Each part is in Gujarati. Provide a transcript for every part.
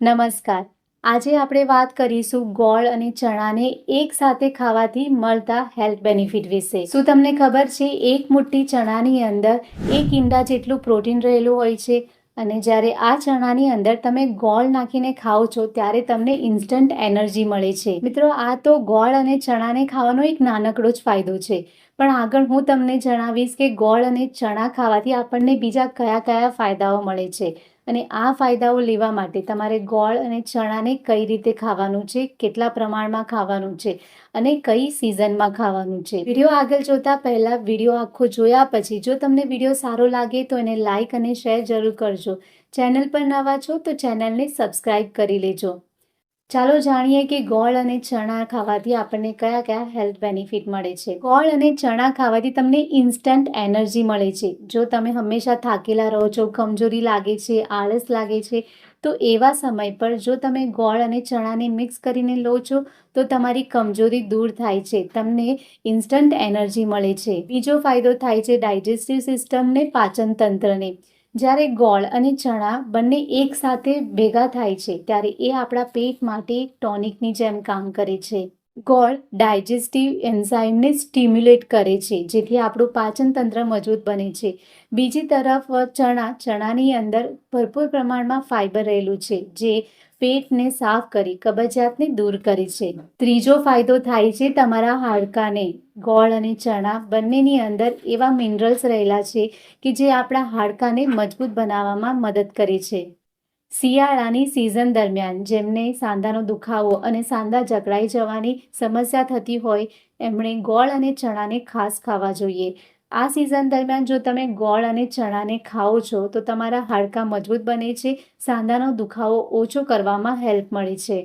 નમસ્કાર. આજે આપણે વાત કરીશું ગોળ અને ચણાને એક સાથે ખાવાથી મળતા હેલ્થ બેનિફિટ વિશે. શું તમને ખબર છે, એક મુઠ્ઠી ચણાની અંદર એક ઈંડા જેટલું પ્રોટીન રહેલું હોય છે? અને જ્યારે આ ચણાની અંદર તમે ગોળ નાખીને ખાઓ છો, ત્યારે તમને ઇન્સ્ટન્ટ એનર્જી મળે છે. મિત્રો, આ તો ગોળ અને ચણાને ખાવાનો એક નાનકડો જ ફાયદો છે. પણ આગળ હું તમને જણાવીશ કે ગોળ અને ચણા ખાવાથી આપણને બીજા કયા કયા ફાયદાઓ મળે છે. અને આ ફાયદાઓ લેવા માટે તમારે ગોળ અને ચણાને કઈ રીતે ખાવાનું છે, કેટલા પ્રમાણમાં ખાવાનું છે અને કઈ સિઝનમાં ખાવાનું છે. વીડિયો આગળ જોતા પહેલા વીડિયો આખો જોયા પછી જો તમને વીડિયો સારો લાગે તો એને લાઇક અને શેર જરૂર કરજો. ચેનલ પર નવા છો તો ચેનલને સબસ્ક્રાઈબ કરી લેજો. ચાલો જાણીએ કે ગોળ અને ચણા ખાવાથી આપણને કયા કયા હેલ્થ બેનિફિટ મળે છે. ગોળ અને ચણા ખાવાથી તમને ઇન્સ્ટન્ટ એનર્જી મળે છે. જો તમે હંમેશા થાકેલા રહો છો, કમજોરી લાગે છે, આળસ લાગે છે, તો એવા સમય પર જો તમે ગોળ અને ચણાને મિક્સ કરીને લો છો, તો તમારી કમજોરી દૂર થાય છે. તમને ઇન્સ્ટન્ટ એનર્જી મળે છે. બીજો ફાયદો થાય છે ડાયજેસ્ટિવ સિસ્ટમને પાચન તંત્રને જ્યારે ગોળ અને ચણા બંને એકસાથે ભેગા થાય છે, ત્યારે એ આપણા પેટ માટે ટોનિકની જેમ કામ કરે છે. ગોળ ડાયજેસ્ટિવ એન્ઝાઇમને સ્ટિમ્યુલેટ કરે છે, જેથી આપણું પાચન તંત્ર મજબૂત બને છે. બીજી તરફ, ચણા ચણાની અંદર ભરપૂર પ્રમાણમાં ફાઇબર રહેલું છે, જે પેટને સાફ કરી, કબજિયાતને દૂર કરે છે. ત્રીજો ફાયદો થાય છે તમારા હાડકાને. ગોળ અને ચણા બંનેની અંદર એવા મિનરલ્સ રહેલા છે કે જે આપણા હાડકાને મજબૂત બનાવવામાં મદદ કરે છે. શિયાળાની સિઝન દરમિયાન જેમને સાંધાનો દુખાવો અને સાંધા જકડાઈ જવાની સમસ્યા થતી હોય, એમણે ગોળ અને ચણાને ખાસ ખાવા જોઈએ. આ સિઝન દરમિયાન જો તમે ગોળ અને ચણાને ખાઓ છો, તો તમારા હાડકાં મજબૂત બને છે, સાંધાનો દુખાવો ઓછો કરવામાં હેલ્પ મળે છે.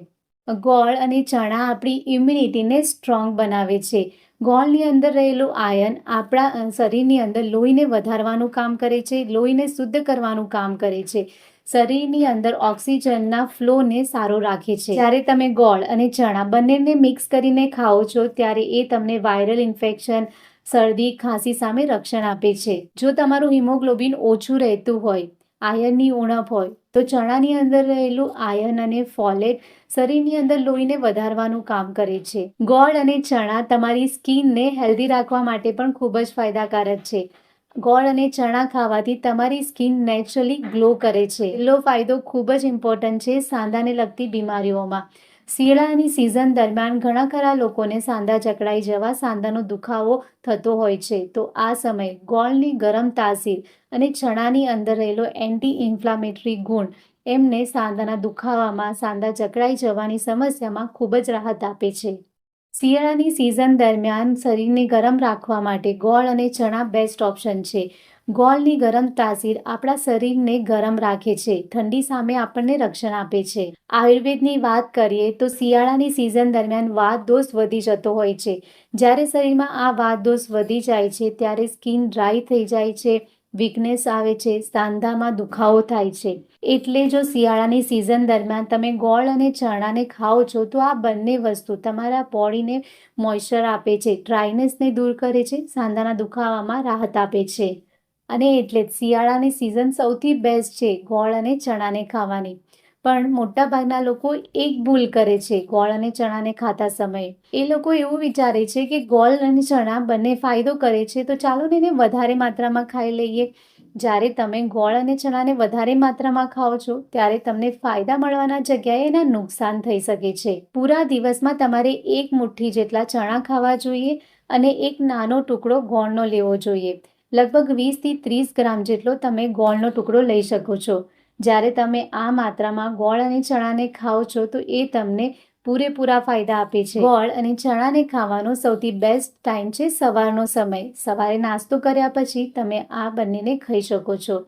ગોળ અને ચણા આપણી ઇમ્યુનિટીને સ્ટ્રોંગ બનાવે છે. ગોળની અંદર રહેલું આયન આપણા શરીરની અંદર લોહીને વધારવાનું કામ કરે છે, લોહીને શુદ્ધ કરવાનું કામ કરે છે. શરીરની અંદર ઓક્સિજનના ફ્લોને સારો રાખે છે. જ્યારે તમે ગોળ અને ચણા બંનેને મિક્સ કરીને ખાઓ છો, ત્યારે એ તમને વાયરલ ઇન્ફેક્શન શરદી, ખાંસી સામે રક્ષણ આપે છે. જો તમારું હિમોગ્લોબિન ઓછું રહેતું હોય આયર્નની ઉણપ હોય, તો ચણાની અંદર રહેલું આયર્ન અને ફોલેટ શરીરની અંદર લોહીને વધારવાનું કામ કરે છે. ગોળ અને ચણા તમારી સ્કિનને હેલ્ધી રાખવા માટે પણ ખૂબ જ ફાયદાકારક છે. ગોળ અને ચણા ખાવાથી તમારી સ્કિન નેચરલી ગ્લો કરે છે. એટલો ફાયદો ખૂબ જ ઇમ્પોર્ટન્ટ છે સાંધાને લગતી બીમારીઓમાં. શિયાળાની સિઝન દરમિયાન ઘણા ખરા લોકોને સાંધા જકડાઈ જવા સાંધાનો દુખાવો થતો હોય છે. તો આ સમય ગોળની ગરમ તાસીર અને ચણાની અંદર રહેલો એન્ટી ઇન્ફ્લામેટરી ગુણ એમને સાંધાના દુખાવામાં સાંધા જકડાઈ જવાની સમસ્યામાં ખૂબ જ રાહત આપે છે. શિયાળાની સિઝન દરમિયાન શરીરને ગરમ રાખવા માટે ગોળ અને ચણા બેસ્ટ ઓપ્શન છે. ગોળની ગરમ તાસીર આપણા શરીરને ગરમ રાખે છે, ઠંડી સામે આપણને રક્ષણ આપે છે. આયુર્વેદની વાત કરીએ તો શિયાળાની સિઝન દરમિયાન વાત દોષ વધી જતો હોય છે. જ્યારે શરીરમાં આ વાત દોષ વધી જાય છે, ત્યારે સ્કિન ડ્રાય થઈ જાય છે વીકનેસ આવે છે, સાંધામાં દુખાવો થાય છે. એટલે જો શિયાળાની સિઝન દરમિયાન તમે ગોળ અને ચણાને ખાઓ છો, તો આ બંને વસ્તુ તમારા બોડીને મોઇશ્ચર આપે છે ડ્રાયનેસને દૂર કરે છે, સાંધાના દુખાવામાં રાહત આપે છે. અને એટલે જ શિયાળાની સિઝન સૌથી બેસ્ટ છે, ગોળ અને ચણાને ખાવાની. પણ મોટાભાગના લોકો એક ભૂલ કરે છે, ગોળ અને ચણાને ખાતા સમયે. એ લોકો એવું વિચારે છે કે ગોળ અને ચણા બંને ફાયદો કરે છે, તો ચાલો એને વધારે માત્રામાં ખાઈ લઈએ. જ્યારે તમે ગોળ અને ચણાને વધારે માત્રામાં ખાઓ છો, ત્યારે તમને ફાયદા મળવાના જગ્યાએ એના નુકસાન થઈ શકે છે. પૂરા દિવસમાં તમારે એક મુઠ્ઠી જેટલા ચણા ખાવા જોઈએ અને એક નાનો ટુકડો ગોળનો લેવો જોઈએ. લગભગ વીસથી ત્રીસ ગ્રામ જેટલો તમે ગોળનો ટુકડો લઈ શકો છો. જ્યારે તમે આ માત્રામાં ગોળ અને ચણાને ખાઓ છો, તો એ તમને પૂરેપૂરા ફાયદા આપે છે. ગોળ અને ચણાને ખાવાનો સૌથી બેસ્ટ ટાઈમ છે સવારનો સમય. સવારે નાસ્તો કર્યા પછી તમે આ બંનેને ખાઈ શકો છો.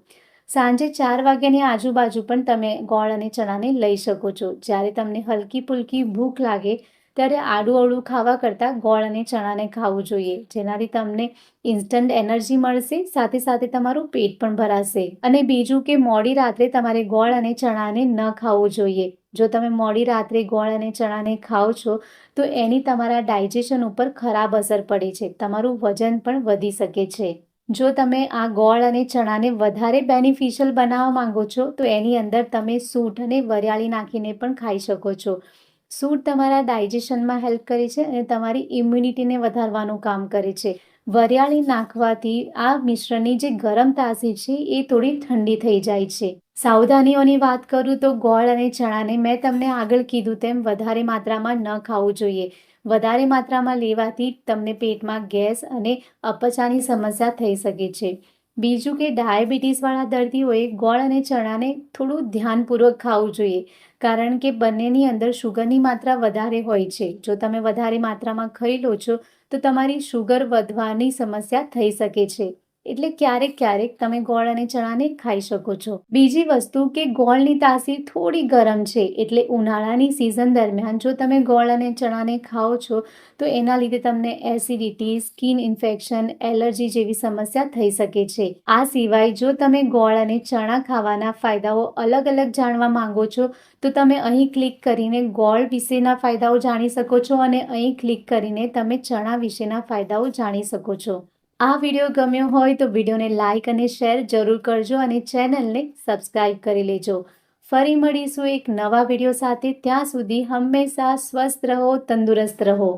સાંજે ચાર વાગ્યાની આજુબાજુ પણ તમે ગોળ અને ચણાને લઈ શકો છો. જ્યારે તમને હલકી પુલકી ભૂખ લાગે ત્યારે આડું અવળું ખાવા કરતાં ગોળ અને ચણાને ખાવું જોઈએ, જેનાથી તમને ઇન્સ્ટન્ટ એનર્જી મળશે, સાથે સાથે તમારું પેટ પણ ભરાશે. અને બીજું કે મોડી રાત્રે તમારે ગોળ અને ચણાને ન ખાવું જોઈએ. જો તમે મોડી રાત્રે ગોળ અને ચણાને ખાઓ છો, તો એની તમારા ડાયજેશન ઉપર ખરાબ અસર પડે છે. તમારું વજન પણ વધી શકે છે. જો તમે આ ગોળ અને ચણાને વધારે બેનિફિશિયલ બનાવવા માંગો છો, તો એની અંદર તમે સૂંઠ અને વરિયાળી નાખીને પણ ખાઈ શકો છો. સૂંઠ તમારા ડાયજેશનમાં હેલ્પ કરે છે અને તમારી ઇમ્યુનિટીને વધારવાનું કામ કરે છે. વરિયાળી નાખવાથી આ મિશ્રણની જે ગરમ તાસીર છે એ થોડી ઠંડી થઈ જાય છે. સાવધાનીઓની વાત કરું તો ગોળ અને ચણાને મેં તમને આગળ કીધું તેમ વધારે માત્રામાં ન ખાવું જોઈએ. વધારે માત્રામાં લેવાથી તમને પેટમાં ગેસ અને અપચાની સમસ્યા થઈ શકે છે. બીજું કે ડાયાબિટીસવાળા દર્દીઓએ ગોળ અને ચણાને થોડું ધ્યાનપૂર્વક ખાવું જોઈએ, કારણ કે બંનેની અંદર શુગરની માત્રા વધારે હોય છે. જો તમે વધારે માત્રામાં ખાઈ લો છો, તો તમારી શુગર વધવાની સમસ્યા થઈ શકે છે. એટલે ક્યારેક ક્યારેક તમે ગોળ અને ચણાને ખાઈ શકો છો. બીજી વસ્તુ કે ગોળની તાસીર થોડી ગરમ છે, એટલે ઉનાળાની સિઝન દરમિયાન જો તમે ગોળ અને ચણાને ખાઓ છો, તો એના લીધે તમને એસિડિટી સ્કિન ઇન્ફેક્શન એલર્જી જેવી સમસ્યા થઈ શકે છે. આ સિવાય જો તમે ગોળ અને ચણા ખાવાના ફાયદાઓ અલગ અલગ જાણવા માંગો છો, તો તમે અહીં ક્લિક કરીને ગોળ વિશેના ફાયદાઓ જાણી શકો છો અને અહીં ક્લિક કરીને તમે ચણા વિશેના ફાયદાઓ જાણી શકો છો. આ વીડિયો ગમ્યો હોય તો વિડીયોને લાઇક અને શેર જરૂર કરજો અને ચેનલને સબસ્ક્રાઇબ કરી લેજો. ફરી મળીશું એક નવા વીડિયો સાથે. ત્યાં સુધી હંમેશા સ્વસ્થ રહો, તંદુરસ્ત રહો.